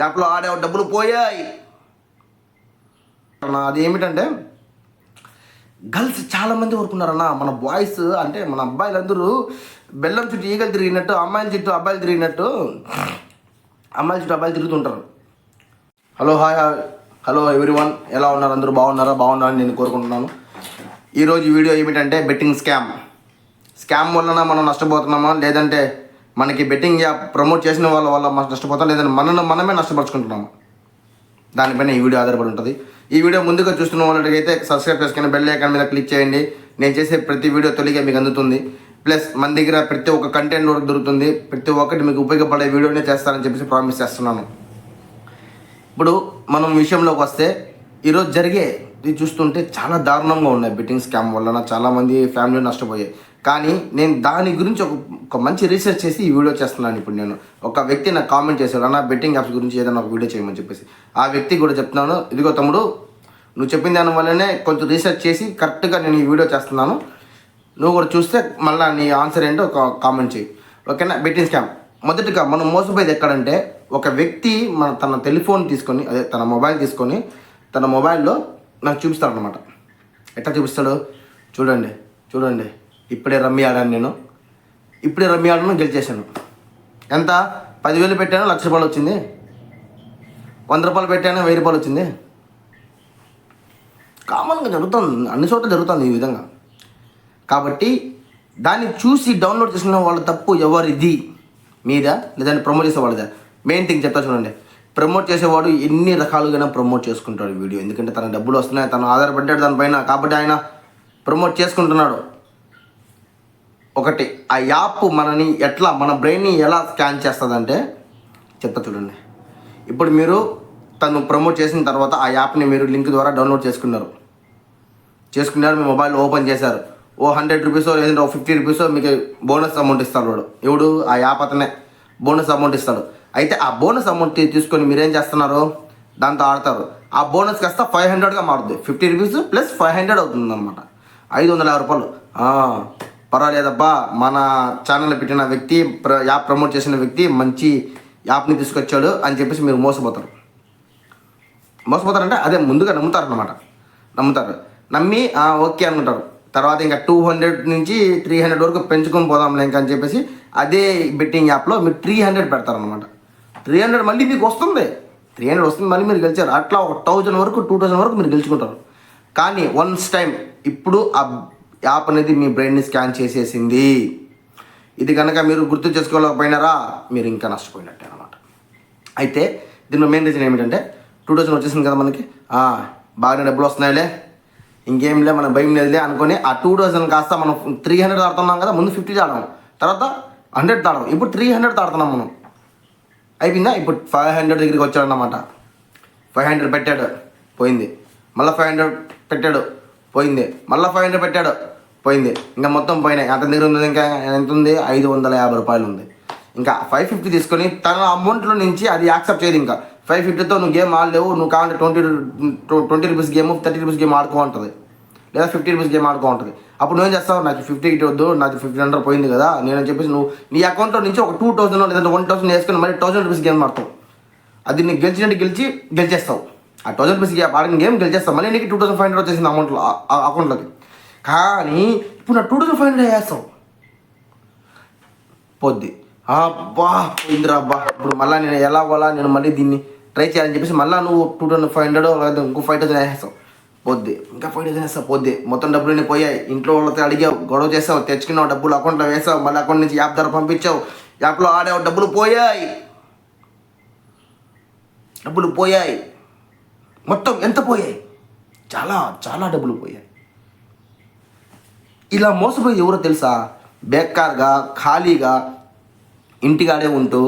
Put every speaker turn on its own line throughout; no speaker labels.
యాప్లో ఆడే డబ్బులు పోయాయి. అన్న, అది ఏమిటంటే గర్ల్స్ చాలా మంది ఊరుకున్నారన్న మన బాయ్స్ అంటే మన అబ్బాయిలందరూ బెల్లం చుట్టూ ఈగలు తిరిగినట్టు అమ్మాయిల చుట్టూ అబ్బాయిలు తిరిగినట్టు అమ్మాయిల చుట్టూ అబ్బాయిలు తిరుగుతుంటారు. Hello hi hello everyone. ఎలా ఉన్నారు? అందరూ బాగున్నారా? బాగున్నారని నేను కోరుకుంటున్నాను. ఈరోజు వీడియో ఏమిటంటే బెట్టింగ్ స్కామ్. స్కామ్ వలన మనం నష్టపోతున్నామా? లేదంటే మనకి బెట్టింగ్ యాప్ ప్రమోట్ చేసిన వాళ్ళ వల్ల మనం నష్టపోతాం లేదంటే మనను మనమే నష్టపరుచుకుంటున్నాము. దానిపైన ఈ వీడియో ఆధారపడి ఉంటుంది. ఈ వీడియో ముందుగా చూస్తున్న వాళ్ళకైతే సబ్స్క్రైబ్ చేసుకుని బెల్ ఐకాన్ మీద క్లిక్ చేయండి. నేను చేసే ప్రతి వీడియో తొలిగా మీకు అందుతుంది. ప్లస్ మన దగ్గర ప్రతి ఒక్క కంటెంట్ కూడా దొరుకుతుంది. ప్రతి ఒక్కటి మీకు ఉపయోగపడే వీడియోనే చేస్తానని చెప్పేసి ప్రామిస్ చేస్తున్నాను. ఇప్పుడు మనం విషయంలోకి వస్తే ఈరోజు జరిగే ఇది చూస్తుంటే చాలా దారుణంగా ఉన్నాయి బెట్టింగ్ స్కామ్ వలన. చాలామంది ఫ్యామిలీ నష్టపోయాయి. కానీ నేను దాని గురించి ఒక ఒక మంచి రీసెర్చ్ చేసి ఈ వీడియో చేస్తున్నాను ఇప్పుడు నేను. ఒక వ్యక్తి నాకు కామెంట్ చేశాడు అన్న బెట్టింగ్ యాప్స్ గురించి ఏదైనా ఒక వీడియో చేయమని చెప్పేసి. ఆ వ్యక్తి కూడా చెప్తున్నాను ఇదిగో తమ్ముడు నువ్వు చెప్పిన దాని వల్లనే కొంచెం రీసెర్చ్ చేసి కరెక్ట్గా నేను ఈ వీడియో చేస్తున్నాను. నువ్వు కూడా చూస్తే మళ్ళీ నీ ఆన్సర్ ఏంటో ఒక కామెంట్ చేయి ఓకేనా? బెట్టింగ్ స్కామ్ మొదటిగా మనం మోసపోయేది ఎక్కడంటే ఒక వ్యక్తి మన తన టెలిఫోన్ తీసుకొని అదే తన మొబైల్ తీసుకొని తన మొబైల్లో నాకు చూపిస్తాడు అనమాట ఎట్లా చూపిస్తాడు? చూడండి చూడండి. ఇప్పుడే రమ్మి ఆడాను నేను. ఇప్పుడే రమ్మి ఆడను గెలిచేశాను. ఎంత? పదివేలు పెట్టాను? లక్ష రూపాయలు వచ్చింది. వంద రూపాయలు పెట్టాను? వెయ్యి రూపాయలు వచ్చింది. కామన్గా జరుగుతుంది. అన్ని చోట్ల జరుగుతుంది ఈ విధంగా. కాబట్టి దాన్ని చూసి డౌన్లోడ్ చేసుకున్న వాళ్ళ తప్పు ఎవరిది? మీద? లేదంటే ప్రమోట్ చేసేవాళ్ళదా? మెయిన్ థింగ్ చెప్తా చూడండి. ప్రమోట్ చేసేవాడు ఎన్ని రకాలుగా ప్రమోట్ చేసుకుంటాడు వీడియో. ఎందుకంటే తన డబ్బులు వస్తున్నాయి తను ఆధారపడ్డాడు దానిపైన. కాబట్టి ఆయన ప్రమోట్ చేసుకుంటున్నాడు. ఒకటి ఆ యాప్ మనని ఎట్లా మన బ్రెయిన్ని ఎలా స్కాన్ చేస్తుందంటే చెప్తా చూడండి. ఇప్పుడు మీరు తను ప్రమోట్ చేసిన తర్వాత ఆ యాప్ని మీరు లింక్ ద్వారా డౌన్లోడ్ చేసుకున్నారు. చేసుకున్నారు మీ మొబైల్ ఓపెన్ చేశారు. ఓ హండ్రెడ్ రూపీస్ లేదంటే ఓ ఫిఫ్టీ రూపీస్ మీకు బోనస్ అమౌంట్ ఇస్తాడు వాడు. ఎవడు? ఆ యాప్ అతనే. బోనస్ అమౌంట్ ఇస్తాడు. అయితే ఆ బోనస్ అమౌంట్ తీసుకొని మీరేం చేస్తున్నారు? దాంతో ఆడతారు. ఆ బోనస్ కాస్త ఫైవ్ హండ్రెడ్గా మారుతుంది fifty rupees plus five hundred అవుతుంది అనమాట ఐదు వందల యాభై రూపాయలు. పర్వాలేదబ్బా. మన ఛానల్ పెట్టిన వ్యక్తి ప్ర- యాప్ ప్రమోట్ చేసిన వ్యక్తి మంచి యాప్ని తీసుకొచ్చాడు అని చెప్పేసి మీరు మోసపోతారు. మోసపోతారంటే అదే ముందుగా నమ్ముతారు అనమాట నమ్ముతారు. నమ్మి ఓకే అనుకుంటారు. తర్వాత ఇంకా టూ హండ్రెడ్ నుంచి త్రీ హండ్రెడ్ వరకు పెంచుకొని పోదాంలే ఇంకా అని చెప్పేసి అదే బెట్టింగ్ యాప్లో మీరు త్రీ హండ్రెడ్ పెడతారనమాట త్రీ హండ్రెడ్ మళ్ళీ మీకు వస్తుంది. త్రీ హండ్రెడ్ వస్తుంది మళ్ళీ మీరు గెలిచారు. అట్లా ఒక థౌజండ్ వరకు టూ థౌజండ్ వరకు మీరు గెలుచుకుంటారు. కానీ వన్స్ టైం ఇప్పుడు ఆ యాప్ అనేది మీ బ్రెయిన్ని స్కాన్ చేసేసింది. ఇది కనుక మీరు గుర్తు చేసుకోలేకపోయినారా? మీరు ఇంకా నష్టపోయినట్టే అనమాట అయితే దీనిలో మెయిన్ రీజన్ ఏమిటంటే టూ థౌజండ్ వచ్చేసింది కదా మనకి. బాగానే డబ్బులు వస్తున్నాయిలే. ఇంకేం లే మన భయం లేదులే అనుకుని ఆ టూ థౌజండ్ కాస్త మనం త్రీ హండ్రెడ్ ఆడుతున్నాం కదా ముందు ఫిఫ్టీ ఆడడం తర్వాత హండ్రెడ్ తాడడం ఇప్పుడు త్రీ హండ్రెడ్ తాడుతున్నాం మనం. అయిపోయిందా? ఇప్పుడు ఫైవ్ హండ్రెడ్ దగ్గరికి వచ్చాడు ఫైవ్ హండ్రెడ్ పెట్టాడు. పోయింది. మళ్ళీ ఫైవ్ హండ్రెడ్ పెట్టాడు. పోయింది. మళ్ళీ ఫైవ్ హండ్రెడ్ పెట్టాడు. పోయింది. ఇంకా మొత్తం పోయినాయి. అతని దగ్గర ఉంది? ఇంకా ఎంత ఉంది ఐదు వందల యాభై రూపాయలు ఉంది. ఇంకా ఫైవ్ ఫిఫ్టీ తీసుకొని తన అమౌంట్లో నుంచి అది యాక్సెప్ట్ చేయదు ఇంకా. ఫైవ్ ఫిఫ్టీతో నువ్వు గేమ్ ఆడలేవు. నువ్వు కావాలంటే twenty twenty rupees game thirty rupees game ఆడుకో ఉంటుంది లేదా ఫిఫ్టీ రూపీస్ గేమ్ ఆడుకో ఉంటుంది అప్పుడు నువ్వేం చేస్తావు? నాకు ఫిఫ్టీ ఇటు వద్దు నాకు ఫిఫ్టీన్ హండ్రెడ్ పోయింది కదా నేను చెప్పేసి నువ్వు నీ అకౌంట్లో నుంచి ఒక టూ థౌసండ్ లేదంటే వన్ థౌసండ్ వేసుకొని మళ్ళీ థౌసండ్ రూపీస్ గేమ్ ఆడతావు. అది నీకు గెలిచినట్టు గెలిచి గెలిచేస్తావు. ఆ థౌసండ్ రూపీస్ గేమ్ ఆడిన గేమ్ గెలిచేస్తావు. మళ్ళీ నీకు టూ థౌసండ్ ఫైవ్ హండ్రెడ్ వచ్చేసింది అమౌంట్లో ఆ అకౌంట్లోకి కానీ ఇప్పుడు నా టూ టు ఫైవ్ హండ్రెడ్ వేస్తావు పొద్ది. అబ్బా పోయిందిరా అబ్బా. ఇప్పుడు మళ్ళీ నేను ఎలా పోలా నేను మళ్ళీ దీన్ని ట్రై చేయాలని చెప్పేసి మళ్ళీ నువ్వు టూ థౌసండ్ ఫైవ్ హండ్రెడ్ లేదా ఇంకో ఫైవ్ థౌసండ్ వేస్తావు పోద్ది. ఇంకా ఫైవ్ థౌసండ్ వేస్తావు పొద్దు. మొత్తం డబ్బులు పోయాయి. ఇంట్లో వాళ్ళతో అడిగావు గొడవ చేసావు తెచ్చుకున్నావు డబ్బులు అకౌంట్లో వేసావు మళ్ళీ అకౌంట్ నుంచి యాప్ ద్వారా పంపించావు. యాప్లో ఆడావు డబ్బులు పోయాయి. డబ్బులు పోయాయి. మొత్తం ఎంత పోయాయి? చాలా చాలా డబ్బులు పోయాయి. ఇలా మోసపోయి ఎవరో తెలుసా? బేకార్గా ఖాళీగా ఇంటికాడే ఉంటూ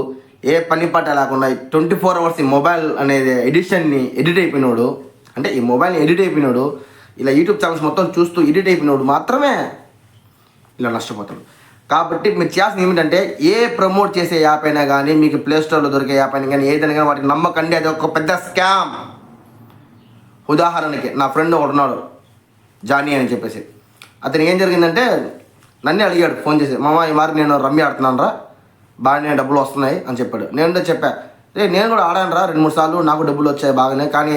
ఏ పని పాట లేకుండా ట్వంటీ ఫోర్ అవర్స్ ఈ మొబైల్ అనేది ఎడిషన్ని ఎడిట్ అయిపోయినోడు అంటే ఈ మొబైల్ని ఎడిట్ అయిపోయినోడు ఇలా యూట్యూబ్ ఛానల్స్ మొత్తం చూస్తూ ఎడిట్ అయిపోయినోడు మాత్రమే ఇలా నష్టపోతాడు. కాబట్టి మీరు చేయాల్సింది ఏమిటంటే ఏ ప్రమోట్ చేసే యాప్ అయినా కానీ మీకు ప్లే స్టోర్లో దొరికే యాప్ అయినా కానీ ఏదైనా కానీ వాటికి నమ్మకండి. అది ఒక పెద్ద స్కామ్. ఉదాహరణకి నా ఫ్రెండ్ ఒకడు ఉన్నాడు జానీ అని చెప్పేసి. అతను ఏం జరిగిందంటే నన్నే అడిగాడు ఫోన్ చేసి మామ ఈ మారి నేను రమ్మి ఆడుతున్నాను రా బాగానే డబ్బులు వస్తున్నాయి అని చెప్పాడు. నేను కూడా చెప్పా రే నేను కూడా ఆడాను రా రెండు మూడు సార్లు నాకు డబ్బులు వచ్చాయి బాగానే కానీ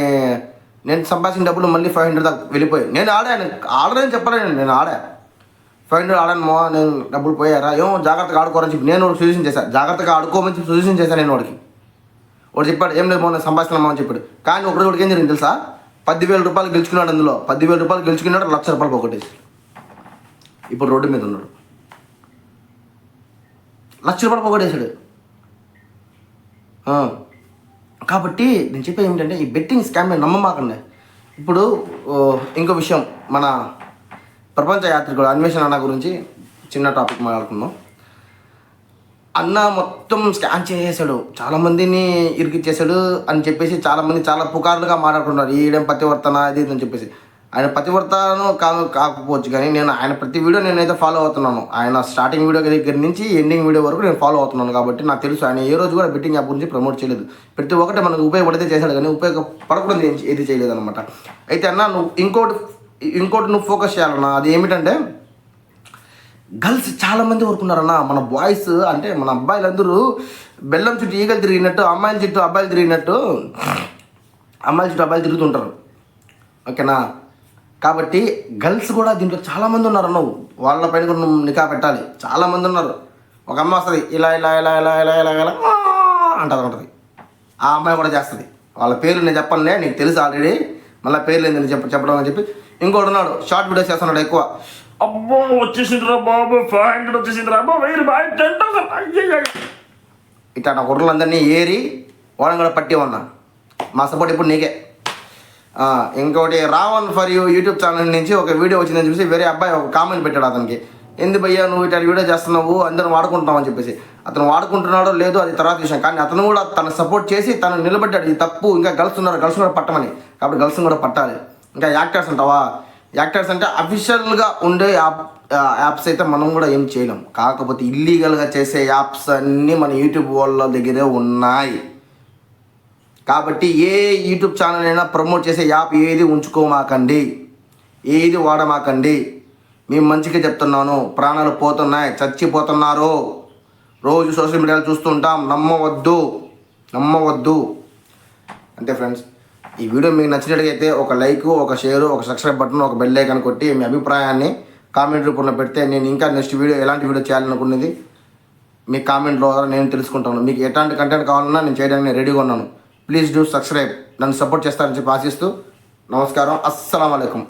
నేను సంపాదించిన డబ్బులు మళ్ళీ ఫైవ్ హండ్రెడ్ దాకా వెళ్ళిపోయాయి. నేను ఆడాను ఆడరని చెప్పలేను నేను ఆడా. ఫైవ్ హండ్రెడ్ ఆడాను మా నేను డబ్బులు పోయారా ఏమో జాగ్రత్తగా ఆడుకోరని చెప్పి నేను సజెషన్ చేశాను జాగ్రత్తగా ఆడుకోమని చెప్పి సజెషన్ చేశాను నేను వాడికి. వాడు చెప్పాడు ఏం లేదు మొన్న సంపాదిస్తున్నామా అని చెప్పాడు. కానీ ఒకటి ఒకటి ఏం జరిగింది తెలుసా? పదివేల రూపాయలు గెలుచుకున్నాడు అందులో పదివేల రూపాయలు గెలుచుకున్నాడు లక్ష రూపాయలు ఒకటి. ఇప్పుడు రోడ్డు మీద ఉన్నాడు. లక్ష రూపాయలు పోగొట్టేశాడు. కాబట్టి నేను చెప్పేది ఏమిటంటే ఈ బెట్టింగ్ స్కామ్ నేను నమ్మమాకండి. ఇప్పుడు ఓ, ఇంకో విషయం మన ప్రపంచ యాత్రికుడు అన్వేషణ అన్న గురించి చిన్న టాపిక్ మాట్లాడుకుందాం. అన్న మొత్తం స్కాన్ చేసేసాడు. చాలామందిని ఇరికిచ్చేసాడు అని చెప్పేసి చాలామంది చాలా పుకార్లుగా మాట్లాడుకుంటున్నారు. ఈడేం పతివర్తన అది ఇది అని చెప్పేసి. ఆయన పతివ్రతను కాదు కాకపోవచ్చు కానీ నేను ఆయన ప్రతి వీడియో నేనైతే ఫాలో అవుతున్నాను. ఆయన స్టార్టింగ్ వీడియో దగ్గర నుంచి ఎండింగ్ వీడియో వరకు నేను ఫాలో అవుతున్నాను కాబట్టి నాకు తెలుసు ఆయన ఏ రోజు కూడా బెట్టింగ్ యాప్ గురించి ప్రమోట్ చేయలేదు. ప్రతి ఒక్కటి మనకు ఉపయోగపడితే చేశాడు కానీ ఉపయోగపడకుండా ఏది చేయలేదు అనమాట అయితే అన్న నువ్వు ఇంకోటి ఇంకోటి నువ్వు ఫోకస్ చేయాలన్నా అది ఏమిటంటే గర్ల్స్ చాలామంది ఊరుకున్నారన్న మన బాయ్స్ అంటే మన అబ్బాయిలందరూ బెల్లం చుట్టూ ఈగలు తిరిగినట్టు అమ్మాయిల చుట్టూ అబ్బాయిలు తిరిగినట్టు అమ్మాయిల చుట్టూ అబ్బాయిలు తిరుగుతుంటారు. ఓకేనా? కాబట్టి గర్ల్స్ కూడా దీంట్లో చాలా మంది ఉన్నారు నువ్వు వాళ్ళ పైన కూడా నువ్వు నికా పెట్టాలి. చాలా మంది ఉన్నారు. ఒక అమ్మ వస్తుంది ఇలా ఇలా ఇలా ఇలా ఇలా ఇలా ఇలా అంటది ఉంటుంది ఆ అమ్మాయి కూడా చేస్తుంది. వాళ్ళ పేర్లు నేను చెప్పనులే నీకు తెలుసు ఆల్రెడీ మళ్ళీ పేర్లు ఏంది నేను చెప్ప చెప్పడం అని చెప్పి ఇంకోటి ఉన్నాడు షార్ట్ వీడియోస్ చేస్తున్నాడు ఎక్కువ.
అబ్బో వచ్చేసిందిరా బాబు ఫైవ్ హండ్రెడ్ వచ్చేసిందిరా
ఇట్లా నా కుర్రలందరినీ ఏరి వాళ్ళని కూడా పట్టి ఉన్నా మా సపోర్ట్ ఇప్పుడు నీకే. ఇంకోటి Ravan for you YouTube channel నుంచి ఒక వీడియో వచ్చిందని చూసి వేరే అబ్బాయి ఒక కామెంట్ పెట్టాడు అతనికి. ఎందు భయ్యా నువ్వు ఇట్లా వీడియో చేస్తున్నావు? అందరం వాడుకుంటున్నావు అని చెప్పేసి. అతను వాడుకుంటున్నాడో లేదో అది తర్వాత విషయం. కానీ అతను కూడా తను సపోర్ట్ చేసి తను నిలబడ్డాడు. ఇది తప్పు ఇంకా గర్ల్స్ ఉన్నారు. గర్ల్స్ కూడా పట్టమని. కాబట్టి గర్ల్స్ కూడా పట్టాలి. ఇంకా యాక్టర్స్ అంటావా? యాక్టర్స్ అంటే అఫీషియల్గా ఉండే యాప్ యాప్స్ అయితే మనం కూడా ఏం చేయలేం. కాకపోతే ఇల్లీగల్గా చేసే యాప్స్ అన్నీ మన యూట్యూబ్ వాళ్ళ దగ్గరే ఉన్నాయి. కాబట్టి ఏ యూట్యూబ్ ఛానల్ అయినా ప్రమోట్ చేసే యాప్ ఏది ఉంచుకోమాకండి. ఏది వాడమాకండి. మేము మంచిగా చెప్తున్నాను. ప్రాణాలు పోతున్నాయి. చచ్చిపోతున్నారు. రోజు సోషల్ మీడియాలో చూస్తుంటాం నమ్మవద్దు. నమ్మవద్దు. అంతే ఫ్రెండ్స్ ఈ వీడియో మీకు నచ్చినట్లయితే ఒక లైక్ ఒక షేర్ ఒక సబ్స్క్రైబ్ బటన్ ఒక బెల్ ఐకాన్ కొట్టి మీ అభిప్రాయాన్ని కామెంట్ రూపంలో పెడితే నేను ఇంకా నెక్స్ట్ వీడియో ఎలాంటి వీడియో చేయాలనుకున్నది మీ కామెంట్ ద్వారా నేను తెలుసుకుంటాను. మీకు ఎలాంటి కంటెంట్ కావాలన్నా నేను చేయడానికి రెడీగా ఉన్నాను. Please do subscribe. నన్ను సపోర్ట్ చేస్తారని చెప్పి ఆశిస్తూ నమస్కారం. అస్సలం అయికం